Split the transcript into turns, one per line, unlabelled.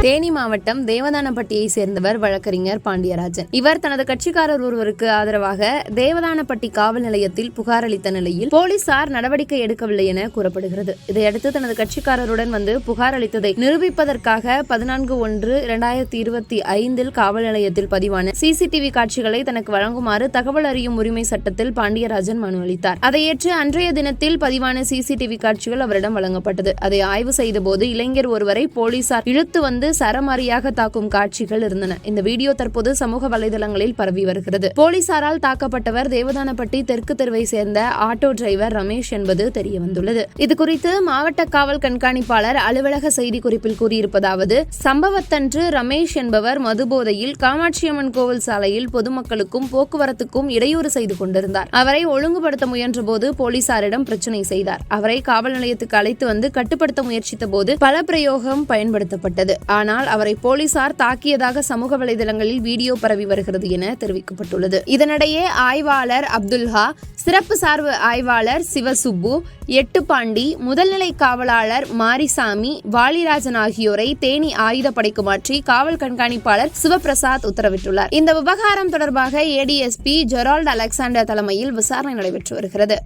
தேனி மாவட்டம் தேவதானப்பட்டியை சேர்ந்தவர் வழக்கறிஞர் பாண்டியராஜன். இவர் தனது கட்சிக்காரர் ஒருவருக்கு ஆதரவாக தேவதானப்பட்டி காவல் நிலையத்தில் புகார் அளித்த நிலையில் போலீசார் நடவடிக்கை எடுக்கவில்லை என கூறப்படுகிறது. இதையடுத்து தனது கட்சிக்காரருடன் வந்து புகார் அளித்ததை நிரூபிப்பதற்காக பதினான்கு ஒன்று இரண்டாயிரத்தி இருபத்தி ஐந்தில் காவல் நிலையத்தில் பதிவான சிசிடிவி காட்சிகளை தனக்கு வழங்குமாறு தகவல் அறியும் உரிமை சட்டத்தில் பாண்டியராஜன் மனு அளித்தார். அதை ஏற்று அன்றைய தினத்தில் பதிவான சிசிடிவி காட்சிகள் அவரிடம் வழங்கப்பட்டது. அதை ஆய்வு செய்தபோது இளைஞர் ஒருவரை போலீசார் இழுத்து வந்து சரமாரியாக தாக்கும் காட்சிகள் இருந்தன. இந்த வீடியோ தற்போது சமூக வலைதளங்களில் பரவி வருகிறது. போலீசாரால் தாக்கப்பட்டவர் தேவதானப்பட்டி தெற்கு தெருவை சேர்ந்த ஆட்டோ டிரைவர் ரமேஷ் என்பது தெரிய வந்துள்ளது இதுகுறித்து மாவட்ட காவல் கண்காணிப்பாளர் அலுவலக செய்திக்குறிப்பில் கூறியிருப்பதாவது சம்பவத்தன்று ரமேஷ் என்பவர் மதுபோதையில் காமாட்சியம்மன் கோவில் சாலையில் பொதுமக்களுக்கும் போக்குவரத்துக்கும் இடையூறு செய்து கொண்டிருந்தார். அவரை ஒழுங்குபடுத்த முயன்றபோது போலீசாரிடம் பிரச்சனை செய்தார். அவரை காவல் நிலையத்துக்கு அழைத்து வந்து கட்டுப்படுத்த முயற்சித்த போது பல பிரயோகம் பயன்படுத்தப்பட்டது. ஆனால் அவரை போலீசார் தாக்கியதாக சமூக வலைதளங்களில் வீடியோ பரவி வருகிறது என தெரிவிக்கப்பட்டுள்ளது. இதனிடையே ஆய்வாளர் அப்துல்ஹா சிறப்பு சார்பு ஆய்வாளர் சிவசுப்பு எட்டுப்பாண்டி முதல்நிலை காவலாளர் மாரிசாமி வாலிராஜன் ஆகியோரை தேனி ஆயுதப்படைக்கு மாற்றி காவல் கண்காணிப்பாளர் சிவபிரசாத் உத்தரவிட்டுள்ளார். இந்த விவகாரம் தொடர்பாக ஏடிஎஸ்பி ஜெரால்ட் அலெக்சாண்டர் தலைமையில் விசாரணை நடைபெற்று வருகிறது.